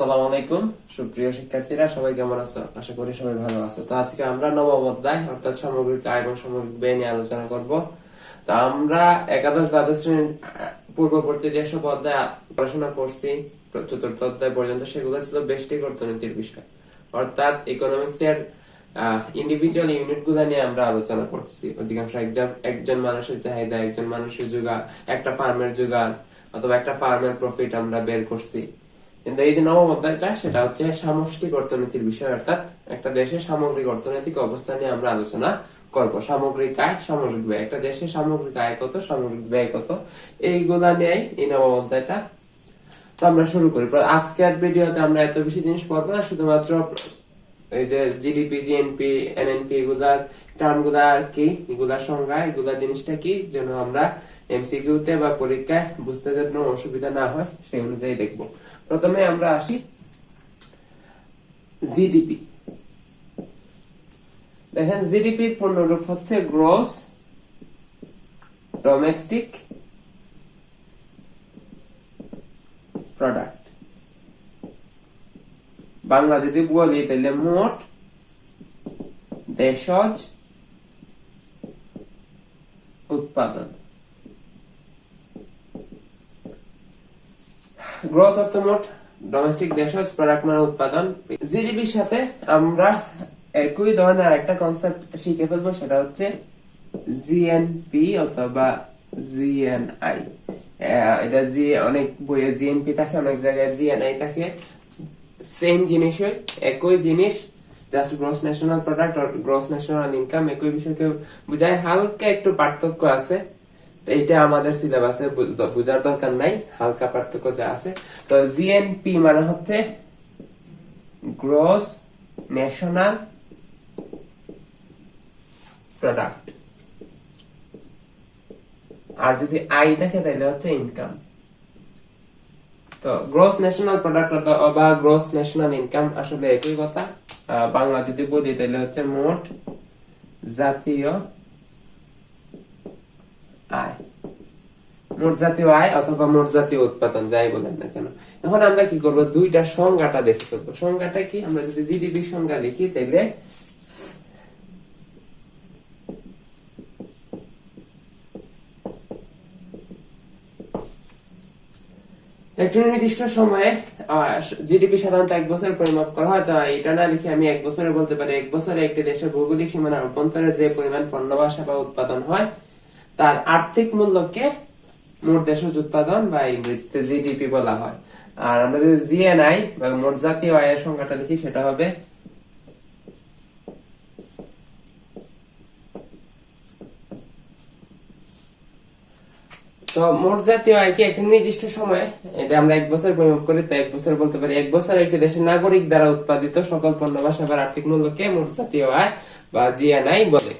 আলাইকুম। সুপ্রিয় শিক্ষার্থীরা, সবাই কেমন আছো? আশা করি সবাই ভালো আছো। তো আজকে আমরা নবম অধ্যায়, অর্থাৎ সামগ্রিক আয় এবং সামগ্রিক ব্যয় নিয়ে আলোচনা করব। আমরা একাদশ দ্বাদশ শ্রেণির পূর্ববর্তী যেসব অধ্যায় পড়াশোনা করছি চতুর্থ অধ্যায় পর্যন্ত সেগুলো ছিল বেষ্টিক অর্থনীতির বিষয়। অর্থাৎ ইকোনমিক্স এর ইন্ডিভিজুয়াল ইউনিটগুলা নিয়ে আমরা আলোচনা করছি। অধিকাংশ একজন একজন মানুষের চাহিদা, একজন মানুষের যোগান একটা ফার্মের যোগান অথবা একটা ফার্মের প্রফিট আমরা বের করছি। কিন্তু এই যে নবম অধ্যায়টা সেটা হচ্ছে সামষ্টিক অর্থনীতির বিষয়, অর্থাৎ একটা দেশের সামগ্রিক অর্থনৈতিক অবস্থা নিয়ে আমরা আলোচনা করব। সামগ্রিক আয়, সামগ্রিক ব্যয়। একটা দেশের সামগ্রিক আয় কত, সামগ্রিক ব্যয় কত? এইগুলা নিয়েই এই নবম অধ্যায়টা তো আমরা শুরু করি। আজকের ভিডিওতে আমরা এত বেশি জিনিস পড়ব না, শুধুমাত্র এই যে জিডিপি, জিএনপি, এনএনপি এগুলার টার্মগুলা আর কি, এগুলার সংজ্ঞা এগুলা জিনিসটা কি, যেন আমরা এমসিকিউ তে বা পরীক্ষায় বুঝতে যেন অসুবিধা না হয়, সেই অনুযায়ী দেখব। প্রথমে আমরা আসি জিডিপি। দেখেন জিডিপি পূর্ণরূপ হচ্ছে গ্রোস ডোমেস্টিক প্রোডাক্ট বাংলা যদি বলি, তাহলে মোট দেশজ উৎপাদন। গ্রস অর্থ মোট ডোমেস্টিক দেশজ প্রোডাক্ট মানে উৎপাদন। জিডিপির সাথে আমরা একই ধরনের একটা কনসেপ্ট শিখে ফেলব, সেটা হচ্ছে জিএনপি অথবা জিএনআই এটা জি অনেক বইয়ে জিএনপি থাকে, অনেক জায়গায় জিএনআই থাকে। সেম জিনিসই, একই জিনিস just gross national product gross national income একই বিষয়কে বুঝায়। হালকা একটু পার্থক্য আছে। তো এইটা আমাদের সিলেবাসে বুঝার দরকার নাই, হালকা পার্থক্য যা আছে। তো জিএনপি মানে হচ্ছে গ্রস ন্যাশনাল প্রোডাক্ট আর যদি আই দেখে তাহলে হচ্ছে ইনকাম তো গ্রস ন্যাশনাল প্রোডাক্ট বা গ্রস ন্যাশনাল ইনকাম আসলে একই কথা। বাংলা যদি বলি তাহলে হচ্ছে মোট জাতীয় আয়। মোট জাতীয় আয় অথবা মোট জাতীয় উৎপাদন, যাই বলেন না কেন। এখন আমরা কি করব? দুইটা সংজ্ঞাটা দেখে সংজ্ঞাটা কি? আমরা যদি জিডিপি সংজ্ঞা লিখি তাহলে একটা নির্দিষ্ট সময়ে জিডিপি সাধারণত এক বছর পরিমাপ করা হয়। তো এটা না লিখে আমি এক বছরে বলতে পারি, এক বছরে একটি দেশের ভৌগোলিক সীমানার অভ্যন্তরে যে পরিমাণ পণ্য বা সেবা উৎপাদন হয় তার আর্থিক মূল্যকে মোট দেশজ উৎপাদন বা ইংরেজিতে জিডিপি বলা হয়। আর আমরা যদি জিএনআই বা মোট জাতীয় আয়ের সংখ্যাটা দেখি, সেটা হবে তো মোট জাতীয় আয় কি একটা নির্দিষ্ট সময়? এটা আমরা এক বছর পরিমাপ করি, তো এক বছর বলতে পারি, এক বছর একটি দেশের নাগরিক দ্বারা উৎপাদিত সকল পণ্য বা সেবার আর্থিক মূল্যকে মোট জাতীয় আয় বা জিএনআই বলে।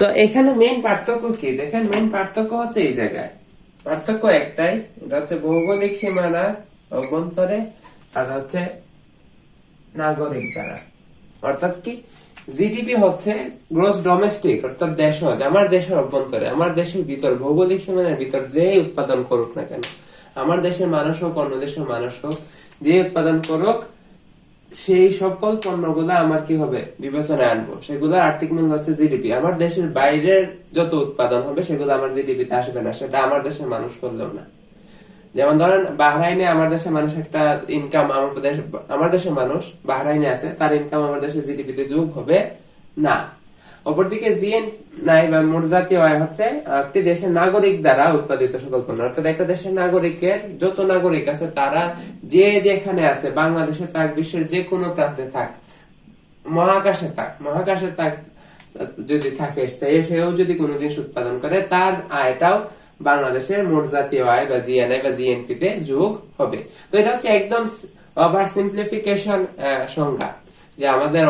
তো এখানে মেইন পার্থক্য কি? দেখেন মেইন পার্থক্য হচ্ছে এই জায়গায়। পার্থক্য একটাই, এটা হচ্ছে ভৌগোলিক সীমানা অভ্যন্তরে, আর হচ্ছে নাগরিক দ্বারা। অর্থাৎ কি? জিডিপি হচ্ছে গ্রোস ডোমেস্টিক অর্থাৎ দেশজ, আমার দেশের অভ্যন্তরে, আমার দেশের ভিতর, ভৌগোলিক সীমানার ভিতর যে উৎপাদন করুক না কেন। আমার দেশের মানুষ হোক, অন্য দেশের মানুষ হোক যে উৎপাদন করুক সেই সকল পণ্যগুলো আমার কি হবে? বিবেচনায় আনব। সেগুলো আর্থিক মূল্য হচ্ছে জিডিপি। আমার দেশের বাইরের যত উৎপাদন হবে, সেগুলো আমার জিডিপিতে আসবে না। সেটা আমার দেশের মানুষ করলেও না। যেমন ধরেন, বাহরাইনে আমার দেশের মানুষ একটা ইনকাম আমার দেশ আমার দেশের মানুষ বাহরাইনে আছে, তার ইনকাম আমার দেশের জিডিপিতে যোগ হবে না। অপরদিকে জিএন নাই বা মোট জাতীয় আয় হচ্ছে, একটি দেশের নাগরিক দ্বারা উৎপাদিত সকল পণ্য। অর্থাৎ একটা দেশের নাগরিকের যত নাগরিক আছে, তারা যে যেখানে আছে, বাংলাদেশে থাক, বিশ্বের যে কোনো প্রান্তে থাক, মহাকাশে থাক মহাকাশে থাক, যদি থাকে সেও যদি কোনো জিনিস উৎপাদন করে, তার আয়টাও বাংলাদেশের মোট জাতীয় আয় বা জিএনআই বা জিএনপি তে যোগ হবে। তো এটা হচ্ছে একদম ওভার সিম্পলিফিকেশন সংজ্ঞা। যে আমাদের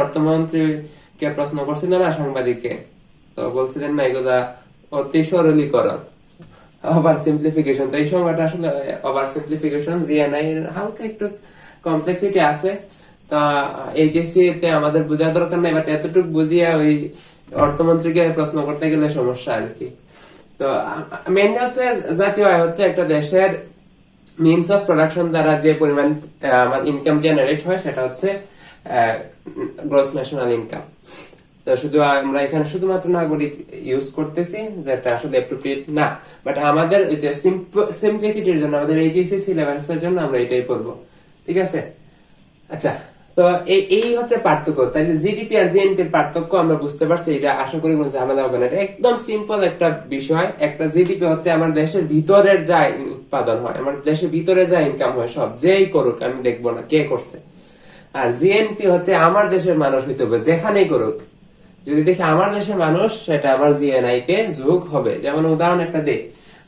অর্থমন্ত্রীকে প্রশ্ন করছিল না সাংবাদিককে? তো বলছিলেন, না, এগুলা অতি সরলীকরণ। ওভার সিম্পলিফিকেশন তো এই সংজ্ঞাটা আসলে ওভার সিম্পলিফিকেশন জিএনআই এর হালকা একটু কমপ্লেক্সিটি আছে। তা এইচএসসি তে আমাদের বোঝার দরকার নাই বাট এতটুকু বুঝিয়ে ওই অর্থমন্ত্রীকে প্রশ্ন করতে গেলে সমস্যা আর কি। তো মেনলি হচ্ছে, জাতীয় আয় হচ্ছে একটা দেশের মিনস অফ প্রোডাকশন দ্বারা যে পরিমাণ আমার ইনকাম জেনারেট হয়, সেটা হচ্ছে গ্রস ন্যাশনাল ইনকাম তো শুধু আমরা এখানে শুধুমাত্র নাগরিক ইউজ করতেছি, যেটা আসলে অ্যাপ্রোপ্রিয়েট না বাট আমাদের যে সিম্পলিসিটির জন্য, আমাদের এইচএসসি সিলেবাসের জন্য আমরা এটাই পড়ব। ঠিক আছে? আচ্ছা তো এই এই হচ্ছে পার্থক্য। জিডিপি আর জিএনপির পার্থক্য আমরা বুঝতে পারছি, এটা আশা করি কোনো ঝামেলা হবে না। এটা একদম সিম্পল একটা বিষয়। একটা জিডিপি হচ্ছে আমার দেশের ভিতরের যা উৎপাদন হয়, আমার দেশের ভিতরে যা ইনকাম হয়, সব যেই করুক, আমি দেখব না কে করছে। আর জিএনপি হচ্ছে আমার দেশের মানুষ হইতে হবে, যেখানেই করুক। যদি দেখি আমার দেশের মানুষ, সেটা আমার জিএনআই তে যোগ হবে। যেমন উদাহরণ একটা দেই।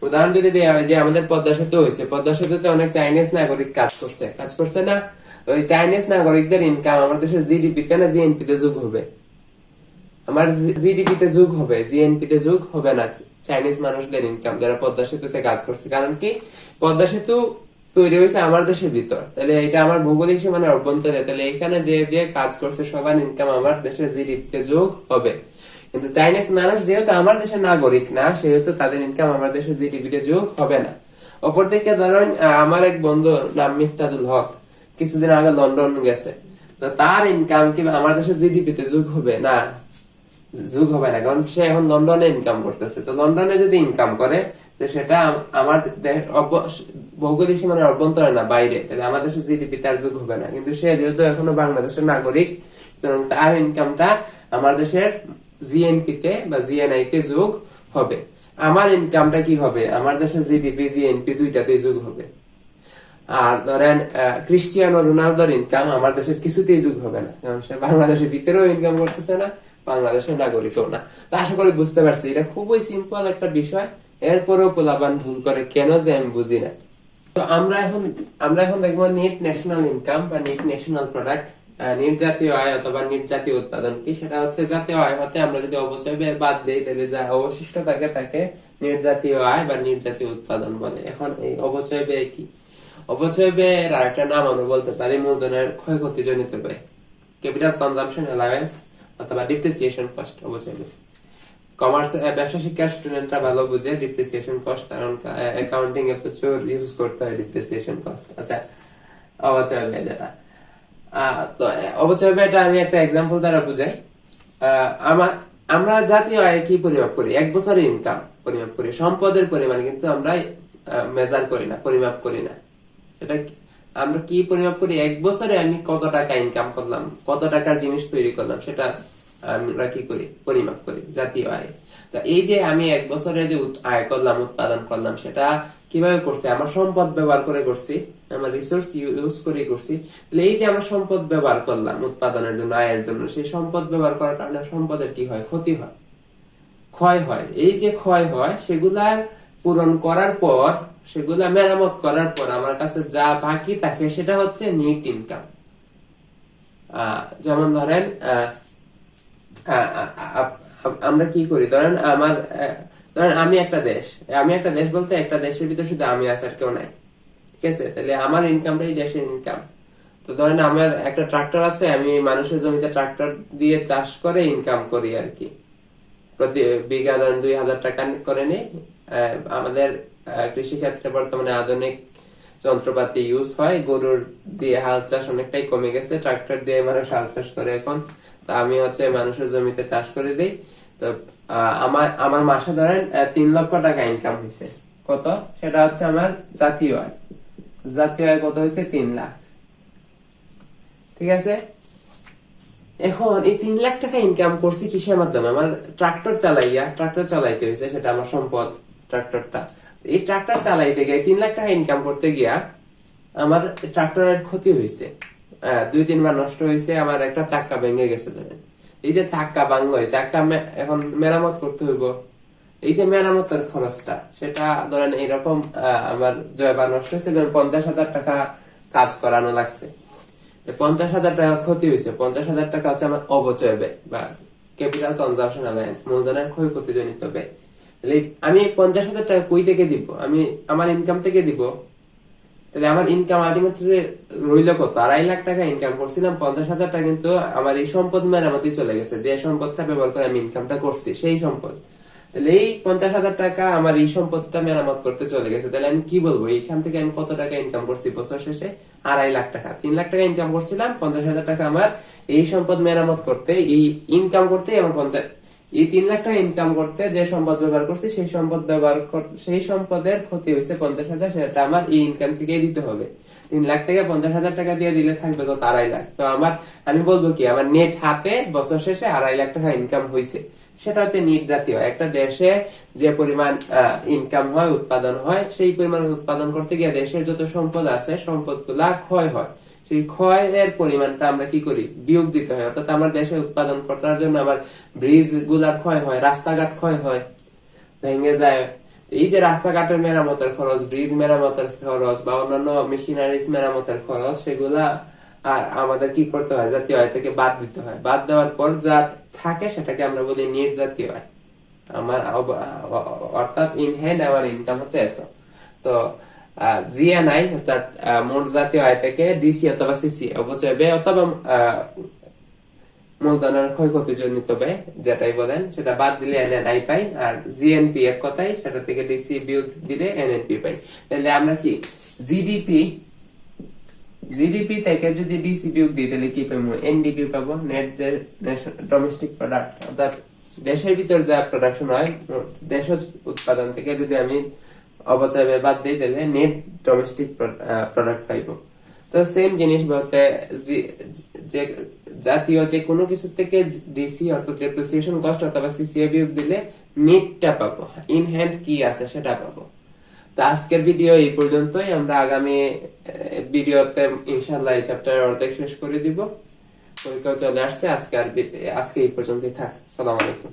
উদাহরণ যদি দেওয়া হয় যে আমাদের পদ্মা সেতু হয়েছে পদ্মা সেতুতে অনেক চাইনিজ নাগরিক কাজ করছে। কাজ করছে না? ওই চাইনিজ নাগরিকদের ইনকাম আমার দেশের জিডিপি তে না জিএনপি তে যোগ হবে? আমার জিডিপি তে যোগ হবে জিএনপি তে যোগ হবে না চাইনিজ মানুষদের ইনকাম যারা পদ্মা সেতুতে কাজ করছে। কারণ কি? পদ্মা সেতু তৈরি হয়েছে আমার দেশের ভিতর। তাহলে এটা আমার ভৌগোলিক সীমানার অভ্যন্তরে। তাহলে এখানে যে যে কাজ করছে সবার ইনকাম আমার দেশের জিডিপি তে যোগ হবে। কিন্তু চাইনিজ মানুষ যেহেতু আমার দেশের নাগরিক না, সেহেতু তাদের ইনকাম আমার দেশের জিডিপি তে যোগ হবে না। অপরদিকে ধরেন আমার এক বন্ধু নাম মিফতাদুল হক, কিছুদিন আগে লন্ডন গেছে। তো তার ইনকাম কি আমার দেশের জিডিপি তে যোগ হবে না? যুগ হবে না, কারণ সে এখন লন্ডনে ইনকাম করতেছে। তো লন্ডনে যদি ইনকাম করে সেটা আমার ভৌগোলিক সীমানার অভ্যন্তরে না, বাইরে। তাহলে আমার দেশের জিডিপি তার যুগ হবে না। কিন্তু সে যেহেতু এখনও বাংলাদেশের নাগরিক তার ইনকামটা আমার দেশের জিএনপি তে বা জিএনআই তে যোগ হবে। আমার ইনকামটা কি হবে? আমার দেশের জিডিপি জিএনপি দুইটাতে যোগ হবে। আর ধরেন ক্রিস্টিয়ানো রোনালদোর ইনকাম আমার দেশের কিছুতেই যোগ হবে না। কারণ সে বাংলাদেশের ভিতরেও ইনকাম করতেছে না, বাংলাদেশের নাগরিকও না। তো আশা করি বুঝতে পারছি, এটা খুবই সিম্পল একটা বিষয়। এরপরেও পোলাবান ভুল করে কেন যে আমি বুঝি না। তো আমরা এখন আমরা এখন দেখব নেট ন্যাশনাল ইনকাম বা নেট ন্যাশনাল প্রোডাক্ট নিট জাতীয় আয় অথবা নিট জাতীয় উৎপাদন কি? সেটা হচ্ছে জাতীয় আয় হতে আমরা যদি অবচয় ব্যয় বাদ দিই, তাহলে যা অবশিষ্ট থাকে তাকে নিট জাতীয় আয় বা নিট জাতীয় উৎপাদন বলে। এখন এই অবচয় ব্যয় কি? অবচয় ব্যয়ের আরেকটা নাম আমরা বলতে পারি মূলধনের ক্ষয়ক্ষতি জনিত ব্যয়। ক্যাপিটাল কনজাম্পশন অ্যালাওয়েন্স অথবা ডিপ্রিসিয়েশন কস্ট অবচয় ব্যয়। কমার্স ব্যবসা শিক্ষার স্টুডেন্টরা ভালো বুঝে ডিপ্রিসিয়েশন কস্ট কারণ অ্যাকাউন্টিং এ প্রচুর ইউজ করতে হয় ডিপ্রিসিয়েশন কস্ট আচ্ছা অবচয় ব্যয় যেটা তো অবচয় ব্যয়টা আমি একটা এক্সাম্পল দ্বারা বুঝাই। আমার আমরা জাতীয় আয় কি পরিমাপ করি? এক বছরের ইনকাম পরিমাপ করি। সম্পদের পরিমাণ কিন্তু আমরা মেজার করি না, পরিমাপ করি না। এটা আমরা কি পরিমাপ করি? এক বছরে আমি কত টাকা ইনকাম করলাম, কত টাকার জিনিস তৈরি করলাম, সেটা আমরা কি করি? পরিমাপ করি, জাতীয় আয়। তা এই যে আমি এক বছরে যে আয় করলাম, উৎপাদন করলাম, সেটা কীভাবে করছি? আমার সম্পদ ব্যবহার করে করছি, আমার রিসোর্স ইউজ করে করছি। তাহলে এই যে আমরা সম্পদ ব্যবহার করলাম, উৎপাদনের জন্য, আয়ের জন্য, সেই সম্পদ ব্যবহার করার কারণে সম্পদের কি হয়? ক্ষতি হয়। ক্ষয় হয়। এই যে ক্ষয় হয় সেগুলার পূরণ করার পর, সেগুলা মেরামত করার পর আমার কাছে যা বাকি থাকে, সেটা হচ্ছে নিট ইনকাম যেমন ধরেন আমরা কি করি? ধরেন আমার ধরেন আমি একটা দেশ। আমি একটা দেশ বলতে একটা দেশের ভিতরে শুধু আমি আছি আর কেউ নাই। ঠিক আছে? তাহলে আমার ইনকামটাই দেশের ইনকাম তো ধরেন আমার একটা ট্রাক্টর আছে, আমি মানুষের জমিতে ট্রাক্টর দিয়ে চাষ করে ইনকাম করি আর কি। প্রতি বিঘা ধরেন দুই হাজার টাকা করে নিই। আমাদের কৃষি ক্ষেত্রে বর্তমানে আধুনিক যন্ত্রপাতি ইউজ হয়। গরুর দিয়ে হাল চাষ অনেকটাই কমে গেছে। ট্রাক্টর দিয়ে মানুষ হাল চাষ করে এখন। আমি হচ্ছে মানুষের জমিতে চাষ করে দিই। তো আমার আমার মাসে ধরেন তিন লক্ষ টাকা ইনকাম হয়েছে কত? সেটা হচ্ছে আমার জাতীয় আয়। জাতীয় আয় কত হয়েছে তিন লাখ। ঠিক আছে? এখন এই তিন লাখ টাকা ইনকাম করছি কিসের মাধ্যমে? আমার ট্রাক্টর চালাইয়া, ট্রাক্টর চালাইতে হয়েছে সেটা আমার সম্পদ, ট্রাক্টরটা। এই ট্রাক্টর চালাইতে গিয়ে তিন লাখ টাকা ইনকাম করতে গিয়া আমার ট্রাক্টরের ক্ষতি হয়েছে দুই তিনবার নষ্ট হয়েছে আমার একটা চাক্কা ভেঙে গেছে ধরেন এই যে চাক্কা ভাঙলো চাক্কা এখন মেরামত করতে হইব। এই যে মেরামতের খরচটা, সেটা ধরেন এরকম আমার জয়বার নষ্ট হয়েছে, ধরেন পঞ্চাশ হাজার টাকা কাজ করানো লাগছে। পঞ্চাশ হাজার টাকা ক্ষতি হয়েছে, পঞ্চাশ হাজার টাকা হচ্ছে আমার অবচয় ব্যয় বা ক্যাপিটাল কনজাম্পশন অ্যালায়েন্স মূলধনের ক্ষয়ক্ষতি জনিত ব্যয় আমি পঞ্চাশ হাজার টাকা কই থেকে দিব? আমি আমার ইনকাম থেকে দিব? তাহলে আমার ইনকাম আলটিমেটলি রইল কত? আড়াই লাখ টাকা ইনকাম করছিলাম, পঞ্চাশ হাজার টাকা কিন্তু আমার এই সম্পদ মেরামতি চলে গেছে। যে সম্পদটা ব্যবহার করে আমি ইনকামটা করছি, সেই সম্পদ। তাহলে এই পঞ্চাশ হাজার টাকা আমার এই সম্পদটা মেরামত করতে চলে গেছে। তাহলে আমি কি বলব? এইখান থেকে আমি কত টাকা ইনকাম করছি বছর শেষে? আড়াই লাখ টাকা। তিন লাখ টাকা ইনকাম করছিলাম, পঞ্চাশ হাজার টাকা আমার এই সম্পদ মেরামত করতে, এই ইনকাম করতে আমার পঞ্চাশ এই তিন লাখ টাকা ইনকাম করতে যে সম্পদ ব্যবহার করছি, সেই সম্পদ ব্যবহার সেই সম্পদের ক্ষতি হয়েছে পঞ্চাশ হাজার, সেটা আমার এই ইনকাম থেকে দিতে হবে। তিন লাখ টাকা পঞ্চাশ হাজার টাকা দিয়ে দিলে থাকবে আড়াই লাখ। তো আমার, আমি বলব কি, আমার নেট হাতে বছর শেষে আড়াই লাখ টাকা ইনকাম হয়েছে। সেটা হচ্ছে নিট জাতীয় একটা দেশে যে পরিমাণ ইনকাম হয়, উৎপাদন হয়, সেই পরিমাণ উৎপাদন করতে গিয়ে দেশের যত সম্পদ আছে সম্পদগুলা ক্ষয় হয়। সেই ক্ষয়ের পরিমাণটা আমরা কি করি? বিয়োগ দিতে হয়। অর্থাৎ আমার দেশে উৎপাদন করার জন্য আমার ব্রিজগুলার ক্ষয় হয়, রাস্তাঘাট ক্ষয় হয়। ভেঙে যায়। এই যে রাস্তাঘাটের মেরামতের খরচ, ব্রিজ মেরামতের খরচ বা অন্যান্য মেশিনারিজ মেরামতের খরচ, সেগুলা আর আমাদের কি করতে হয়? জাতীয় আয় থেকে বাদ দিতে হয়। বাদ দেওয়ার পর যা থাকে সেটাকে আমরা বলি নির্জাতীয় আয়। আমার অর্থাৎ ইন হ্যান্ড আমার ইনকাম হচ্ছে এত। তো জিএনআই অর্থাৎ মোট জাতীয় আয় থেকে ডিসি অথবা সিসি অবচয় ব্যয় অথবা মূলধনের ক্ষয়ক্ষতি জনিত ব্যয়, যেটাই বলেন, সেটা বাদ দিলে এনএনআই পাই আর জিএনপি এক কথাই সেটা থেকে ডিসি বিয়োগ দিলে এনএনপি পাই তাহলে আমরা কি, জিডিপি জিডিপি থেকে যদি ডিসি বিয়োগ দিই, তাহলে কি পাবো? এনডিপি পাবো নেট যে ডোমেস্টিক প্রোডাক্ট অর্থাৎ দেশের ভিতর যা প্রোডাকশন হয় দেশ উৎপাদন থেকে যদি আমি ব্যয় বাদ দিই তাহলে নেট ডোমেস্টিক প্রোডাক্ট পাইবো। তো সেম জিনিস বলতে যে জাতীয় যে কোনো কিছু থেকে ডিসি অর্থাৎ ডেপ্রিসিয়েশন কস্ট অথবা সিসিএ বিয়োগ দিলে নেটটা পাবো ইন হ্যান্ড কি আছে সেটা পাবো। তো আজকের ভিডিও এই পর্যন্তই, আমরা আগামী ভিডিওতে ইনশাল্লাহ এই চ্যাপ্টারের অর্ধেক শেষ করে দিব। পরীক্ষা চলে আসছে, আজকে আর আজকে এই পর্যন্তই থাক। সালাম আলাইকুম।